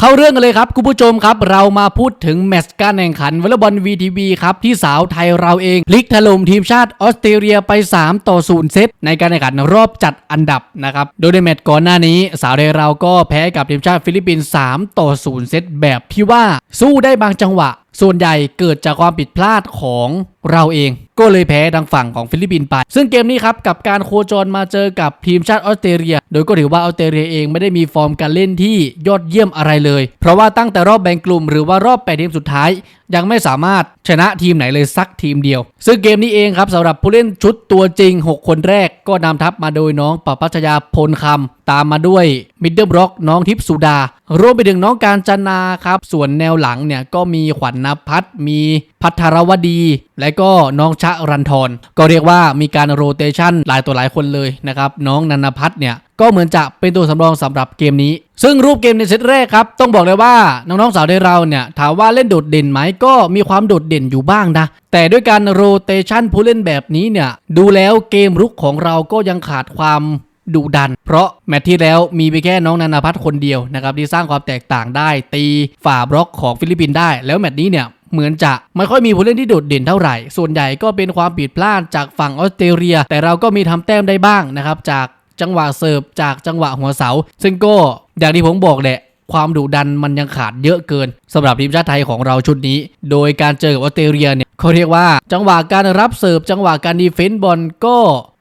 เข้าเรื่องกันเลยครับคุณผู้ชมครับ เรามาพูดถึงแมตช์การแข่งขันวอลเลย์บอล VTV ครับ ที่สาวไทยเราเองพลิกถล่มทีมชาติออสเตรเลียไป 3 ต่อ 0 เซตในการแข่งขันรอบจัดอันดับนะครับ โดยในแมตช์ก่อนหน้านี้ สาวไทยเราก็แพ้กับทีมชาติฟิลิปปินส์3ต่อ 0 เซตแบบที่ว่าสู้ได้บางจังหวะ ส่วนใหญ่เกิดจากความผิดพลาดของเราเอง ก็เลยแพ้ทางฝั่งของฟิลิปปินส์ไป ซึ่งเกมนี้ครับกับการโคจรมาเจอกับทีมชาติออสเตรเลีย โดยก็ถือว่าออสเตรเลียเองไม่ได้มีฟอร์มการเล่นที่ยอดเยี่ยมอะไรเลย เพราะว่าตั้งแต่รอบแบ่งกลุ่มหรือว่ารอบแปดทีมสุดท้าย ยังไม่สามารถชนะทีมไหนเลยสักทีมเดียว ซึ่งเกมนี้เองครับสำหรับผู้เล่นชุดตัวจริง 6 คนแรก ก็นำทัพมาโดยน้องปปัชยาพลคำตามมาด้วยมิดเดิลบล็อกน้องทิพสุดา รวมไปถึงน้องการจนาครับ ส่วนแนวหลังเนี่ยก็มีขวัญนพัฒมีพัทรวดี และก็น้องชะรันทรก็เรียกว่ามีการโรเตชันหลายตัวหลายคนเลยนะครับน้องนันพัฒน์เนี่ยก็เหมือนจะเป็นตัวสำรองสำหรับเกมนี้ ซึ่งรูปเกมในเซตแรกครับ ต้องบอกเลยว่าน้องๆสาวในเราเนี่ย ถามว่าเล่นโดดเด่นไหมก็มีความโดดเด่นอยู่บ้างนะ แต่ด้วยการโรเตชันผู้เล่นแบบนี้เนี่ย ดูแล้วเกมรุกของเราก็ยังขาดความ ดุดัน เพราะแมตช์ที่แล้วมีไปแค่น้องนันาพัฒน์คนเดียวนะครับที่สร้างความแตกต่างได้ ตีฝ่าบล็อกของฟิลิปปินส์ได้ แล้วแมตช์นี้เนี่ยเหมือนจะไม่ค่อยมีผู้เล่นที่โดดเด่นเท่าไหร่ ส่วนใหญ่ก็เป็นความผิดพลาดจากฝั่งออสเตรเลีย แต่เราก็มีทำแต้มได้บ้างนะครับจากจังหวะเสิร์ฟจากจังหวะหัวเสา ซึ่งก็อย่างที่ผมบอกแหละความดุดันมันยังขาดเยอะเกินสำหรับทีมชาติไทยของเราชุดนี้ โดยการเจอกับออสเตรเลียเนี่ยเขาเรียกว่าจังหวะการรับเสิร์ฟจังหวะการดีเฟนต์บอลก็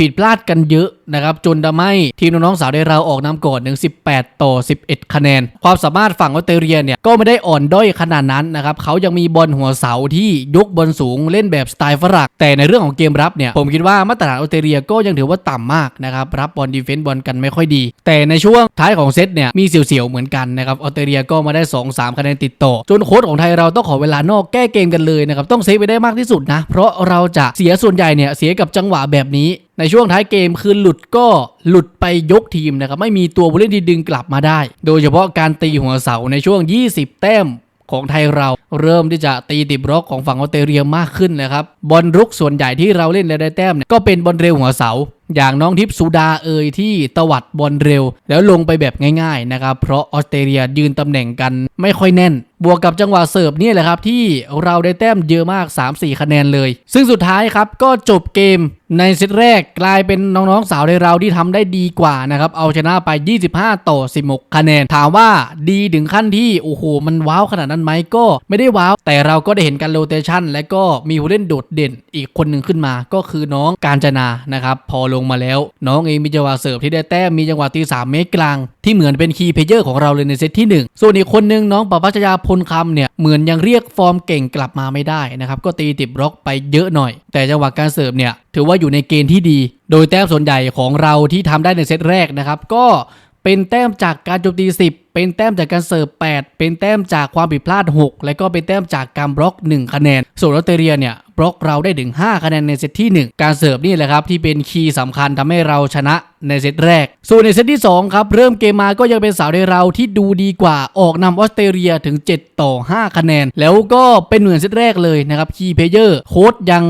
ผิดพลาดกันเยอะนะครับจนทำให้ทีมน้องๆสาวได้เราออกนำก่อนถึง 18 ต่อ 11 คะแนน ความสามารถฝั่งออสเตรเลียเนี่ยก็ไม่ได้อ่อนด้อยขนาดนั้นนะครับเขายังมีบอลหัวเสาที่ยกบอลสูงเล่นแบบสไตล์ฝรั่งแต่ในเรื่องของเกมรับเนี่ยผมคิดว่ามาตรฐานออสเตรเลียก็ยังถือว่าต่ำมากนะครับรับบอลดีเฟนต์บอลกันไม่ค่อยดี แต่ในช่วงท้ายของเซตเนี่ยมีเสียวๆเหมือนกันนะครับออสเตรเลียก็มาได้ 2-3 คะแนนติดต่อ จนโค้ชของไทยเราต้องขอเวลานอกแก้เกมกันเลยนะครับต้องเซฟไปได้มากที่สุดนะเพราะเราจะเสียส่วนใหญ่เนี่ยเสียกับจังหวะแบบนี้ ในช่วงท้ายเกมคือหลุดก็หลุดไปยกทีมนะครับไม่มีตัวผู้เล่นที่ดึงกลับมาได้ โดยเฉพาะการตีหัวเสาในช่วง 20 แต้มของไทยเราเริ่มที่จะตีติดบล็อกของฝั่งออสเตรเลียมากขึ้นนะครับบอลรุกส่วนใหญ่ที่เราเล่นและได้แต้มเนี่ยก็เป็นบอลเร็วหัวเสา อย่างน้องทิพสุดาเอยที่ตวัดบอลเร็ว แล้วลงไปแบบง่ายๆนะครับเพราะออสเตรเลียยืนตำแหน่งกันไม่ค่อยแน่น บวกกับจังหวะเสิร์ฟนี่แหละครับที่เราได้แต้มเยอะมาก 3-4 คะแนนเลย ซึ่งสุดท้ายครับก็จบเกมในเซตแรกกลายเป็นน้องๆสาวในเราที่ทำได้ดีกว่านะครับเอาชนะไป 25 ต่อ 16 คะแนน ถามว่าดีถึงขั้นที่โอ้โหมันว้าวขนาดนั้นไหมก็ไม่ได้ว้าว แต่เราก็ได้เห็นการโรเตชันและก็มีผู้เล่นโดดเด่นอีกคนหนึ่งขึ้นมาก็คือน้องการจนานะครับพอลงมาแล้ว น้องเองมีจังหวะเสิร์ฟที่ได้แต้มมีจังหวะตี3เมตรกลาง ที่เหมือนเป็นคีย์เพเยอร์ของเราเลยในเซตที่ 1 ส่วนอีกคนนึงน้องปปัชยาพลคำเนี่ยเหมือนยังเรียกฟอร์มเก่งกลับมาไม่ได้นะครับก็ตีติดบล็อกไปเยอะหน่อย แต่จังหวะการเสิร์ฟเนี่ยถือว่าอยู่ในเกณฑ์ที่ดี โดยแต้มส่วนใหญ่ของเราที่ทำได้ในเซตแรกนะครับก็เป็นแต้มจากการโจมตี 10 เป็นแต้มจากการเสิร์ฟ 8 เป็นแต้มจากความผิดพลาด 6 และก็เป็นแต้มจากการบล็อก 1 คะแนน ส่วนออสเตรเลียเนี่ย บล็อกเราได้ถึง 5 คะแนนในเซตที่ 1 การเสิร์ฟนี่แหละครับที่เป็นคีย์สำคัญทำให้เราชนะในเซตแรก ส่วนในเซตที่ 2 ครับ เริ่มเกมมาก็ยังเป็นสาวในเราที่ดูดีกว่าออกนำออสเตรเลียถึง 7 ต่อ 5 คะแนน แล้วก็เป็นเหมือนเซตแรกเลยนะครับคีย์เพเยอร์โค้ดยัง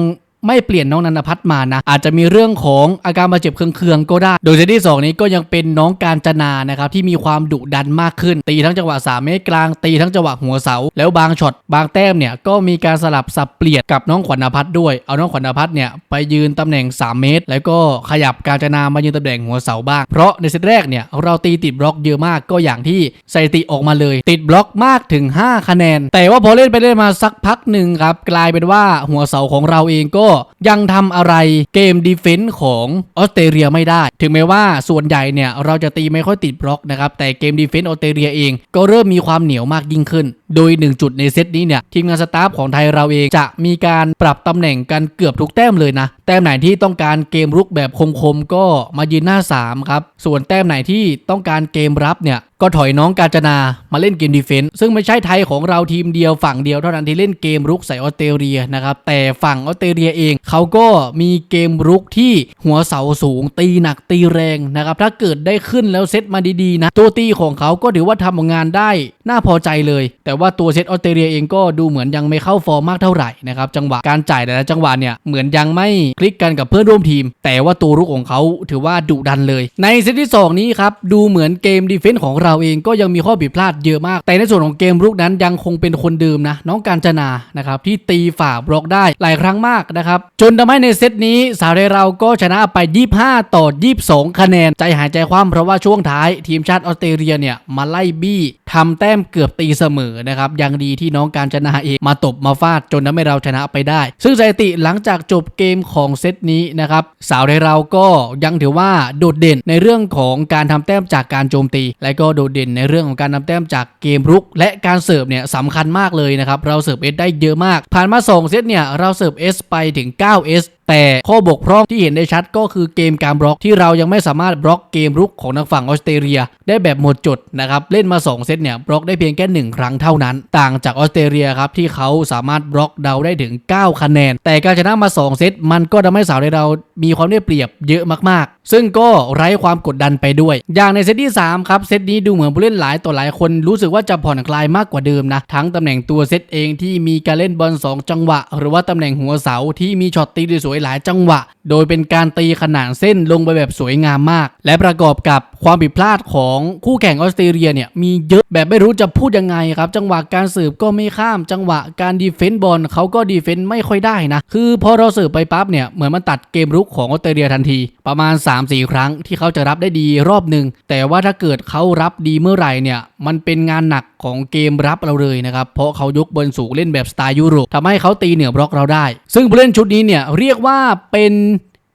ไม่เปลี่ยนน้องนันพัฒน์มานะ อาจจะมีเรื่องของอาการบาดเจ็บเคืองๆก็ได้ โดยเซตที่ 2 นี้ก็ยังเป็นน้องการจนานะครับที่มีความดุดันมากขึ้น ตีทั้งจังหวะ 3 เมตรกลาง ตีทั้งจังหวะหัวเสา แล้วบางช็อตบางแต้มเนี่ยก็มีการสลับสับเปลี่ยนกับน้องขวัญนพัฒน์ด้วย เอาน้องขวัญนพัฒน์เนี่ยไปยืนตำแหน่ง 3 เมตร แล้วก็ขยับการจนามายืนตำแหน่งหัวเสาบ้าง เพราะในเซตแรกเนี่ยเราตีติดบล็อกเยอะมากก็อย่างที่สถิติออกมาเลย ติดบล็อกมากถึง 5 คะแนน แต่ว่าพอเล่นไปเล่นมาสักพักหนึ่งครับกลายเป็นว่าหัวเสาของเราเองก็ยังทำอะไรเกมดีเฟนส์ของออสเตรเลียไม่ได้ ถึงแม้ว่าส่วนใหญ่เนี่ยเราจะตีไม่ค่อยติดบล็อกนะครับ แต่เกมดีเฟนส์ออสเตรเลียเอง ก็เริ่มมีความเหนียวมากยิ่งขึ้น โดย 1 จุดในเซตนี้เนี่ยทีมงานสตาฟของไทยเราเองจะมีการปรับตำแหน่งกันเกือบทุกแต้มเลยนะ แต้มไหนที่ต้องการเกมรุกแบบคมๆก็มายืนหน้า3ครับส่วนแต้มไหนที่ต้องการเกมรับเนี่ย ก็ถอยน้องกาญจนามาเล่นเกมดีเฟนส์ซึ่งไม่ใช่ไทยของเราทีมเดียวฝั่งเดียวเท่านั้นที่เล่นเกมรุกใส่ออสเตรเลียนะครับแต่ฝั่งออสเตรเลียเอง เขาก็มีเกมรุกที่หัวเสาสูง ตีหนักตีแรงนะครับถ้าเกิดได้ขึ้นแล้วเซตมาดีๆนะตัวตีของเขาก็ถือว่าทำผลงานได้น่าพอใจเลย แต่ว่าตัวเซตออสเตรเลียเองก็ดูเหมือนยังไม่เข้าฟอร์มมากเท่าไหร่นะครับจังหวะการจ่ายแต่ละจังหวะเนี่ยเหมือนยังไม่คลิกกันกับเพื่อนร่วมทีม แต่ว่าตัวรุกของเขาถือว่าดุดันเลย ในเซตที่สองนี้ครับดูเหมือนเกมดีเฟนส์ของเราเราเองก็ยังมีข้อผิดพลาดเยอะมาก แต่ในส่วนของเกมรุกนั้นยังคงเป็นคนเดิมนะ น้องการจนานะครับที่ตีฝ่าบล็อกได้หลายครั้งมากนะครับจนทำให้ในเซตนี้สาวไทยเราก็ชนะไป 25 ต่อ 22 คะแนน ใจหายใจคว่ำเพราะว่าช่วงท้ายทีมชาติออสเตรเลียเนี่ยมาไล่บี้ทำแต้มเกือบตีเสมอนะครับยังดีที่น้องการจนาเองมาตบมาฟาดจนทำให้เราชนะไปได้ ซึ่งสถิติหลังจากจบเกมของเซตนี้นะครับสาวไทยเราก็ยังถือว่าโดดเด่นในเรื่องของการทำแต้มจากการโจมตี และก็โดดดเด่นในเรื่องของการทำแต้มจากเกมรุก และการเสิร์ฟเนี่ยสำคัญมากเลยนะครับ เราเสิร์ฟเอสได้เยอะมาก ผ่านมา 2 เซตเนี่ย เราเสิร์ฟเอสไปถึง 9 S แต่ข้อบกพร่องที่เห็นได้ชัดก็คือเกมการบล็อกที่เรายังไม่สามารถบล็อกเกมรุกของทางฝั่งออสเตรเลีย ได้แบบหมดจดนะครับเล่นมา 2 เซตเนี่ยบล็อกได้เพียงแค่ 1 ครั้งเท่านั้น ต่างจากออสเตรเลียครับที่เขาสามารถบล็อกเดาได้ถึง 9 คะแนน แต่การชนะมา 2 เซตมันก็ทำให้สาวในเรามีความได้เปรียบเยอะมากๆ ซึ่งก็ไร้ความกดดันไปด้วย อย่างในเซตที่3ครับเซตนี้ดูเหมือนผู้เล่นหลายต่อหลายคนรู้สึกว่าจะผ่อนคลายมากกว่าเดิมนะทั้งตำแหน่งตัวเซตเองที่มีการเล่นบอล2จังหวะ หรือว่าตำแหน่งหัวเสาที่มีช็อตตีสวยหลายจังหวะ โดยเป็นการตีขนานเส้นลงไปแบบสวยงามมาก และประกอบกับ ความผิดพลาดของคู่แข่งออสเตรเลียเนี่ยมีเยอะแบบไม่รู้จะพูดยังไงครับ จังหวะการสืบก็ไม่ข้าม จังหวะการดีเฟนต์บอลเขาก็ดีเฟนต์ไม่ค่อยได้นะ คือพอเราสืบไปปั๊บเนี่ยเหมือนมันตัดเกมรุกของออสเตรเลียทันที ประมาณ 3-4 ครั้งที่เขาจะรับได้ดีรอบหนึ่งแต่ว่าถ้าเกิดเขารับดีเมื่อไหร่เนี่ยมันเป็นงานหนักของเกมรับเราเลยนะครับ เพราะเขายกบอลสูงเล่นแบบสไตล์ยุโรปทำให้เขาตีเหนือบล็อกเราได้ ซึ่งผู้เล่นชุดนี้เนี่ยเรียกว่าเป็น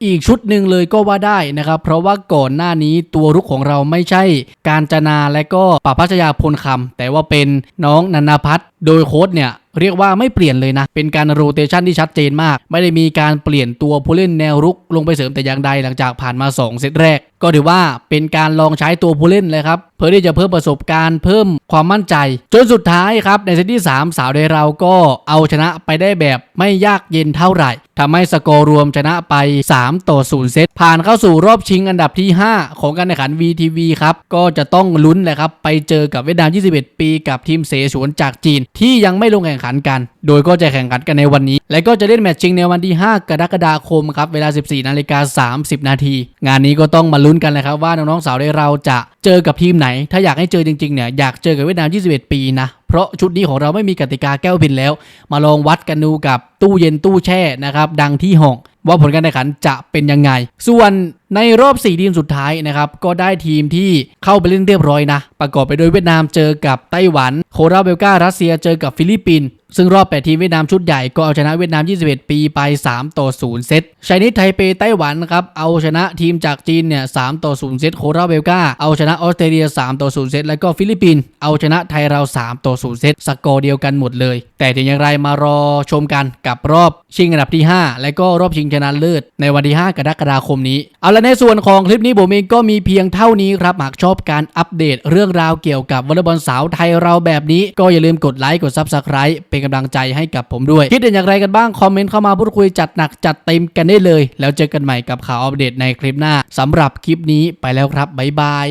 อีกชุดหนึ่งเลยก็ว่าได้นะครับ เพราะว่าก่อนหน้านี้ตัวรุกของเราไม่ใช่ การจนาและก็ปราพัชยาพลคำแต่ว่าเป็นน้องนันนพัฒน์โดยโค้ดเนี่ย เรียกว่าไม่เปลี่ยนเลยนะ เป็นการโรเตชันที่ชัดเจนมาก ไม่ได้มีการเปลี่ยนตัวผู้เล่นแนวรุกลงไปเสริมแต่อย่างใดหลังจากผ่านมา 2 เซตแรก ก็ถือว่าเป็นการลองใช้ตัวผู้เล่นเลยครับ เพื่อที่จะเพิ่มประสบการณ์เพิ่มความมั่นใจ จนสุดท้ายครับ ในเซตที่ 3 สาวไดเราก็เอาชนะไปได้แบบไม่ยากเย็นเท่าไหร่ทำให้สกอร์รวมชนะไป 3 ต่อ 0 เซต ผ่านเข้าสู่รอบชิงอันดับที่ 5 ของการแข่งขัน VTV ครับ ก็จะต้องลุ้นแหละครับ ไปเจอกับเวียดนาม 21 ปี กับทีมเสฉวนจากจีน ที่ยังไม่ลงแข่งขันกัน โดยก็จะแข่งขันกันในวันนี้ และก็จะเล่นแมตช์ชิงในวันที่ 5 กรกฎาคมครับ เวลา 14 นาฬิกา 30 นาที งานนี้ก็ต้องมาลุ้นกันเลยครับว่าน้องๆสาวได้เราจะเจอกับทีมไหน ถ้าอยากให้เจอจริงๆเนี่ยอยากเจอกับเวียดนาม 21 ปีนะเพราะชุดนี้ของเราไม่มีกติกาแก้วพินแล้ว มาลองวัดกันดูกับตู้เย็นตู้แช่นะครับดังที่ห้องว่าผลการแข่งขันจะเป็นยังไง ส่วน ในรอบ 4 ทีมสุดท้ายนะครับ ก็ได้ทีมที่เข้าไปเล่นเรียบร้อยนะ ประกอบไปด้วยเวียดนามเจอกับไต้หวัน โคราเบลการัสเซียเจอกับฟิลิปปินส์ซึ่งรอบ 8 ทีมเวียดนามชุดใหญ่ก็เอาชนะเวียดนาม 21 ปีไป 3 ต่อ 0 เซตชายนิดไทเปไต้หวันครับ เอาชนะทีมจากจีนเนี่ย 3 ต่อ 0 เซต โคราเบลกาเอาชนะออสเตรเลีย 3 ต่อ 0 เซต แล้วก็ฟิลิปปินส์เอาชนะไทยเรา 3 ต่อ 0 เซต สกอร์เดียวกันหมดเลย แต่ถึงอย่างไรมารอชมกันกับรอบชิงอันดับที่ 5 และก็รอบชิงชนะเลิศในวันที่ 5 กรกฎาคมนี้ เอาละในส่วนของคลิปนี้ผมเองก็มีเพียงเท่านี้ครับหากชอบการอัปเดตเรื่องราวเกี่ยวกับวอลเลย์บอลสาวไทยเราแบบนี้ ก็อย่าลืมกดไลค์กดซับสไครป์เป็นกำลังใจให้กับผมด้วย คิดเห็นอย่างไรกันบ้าง คอมเมนต์เข้ามาพูดคุยจัดหนักจัดเต็มกันได้เลย แล้วเจอกันใหม่กับข่าวอัปเดตในคลิปหน้าสำหรับคลิปนี้ไปแล้วครับบ๊ายบาย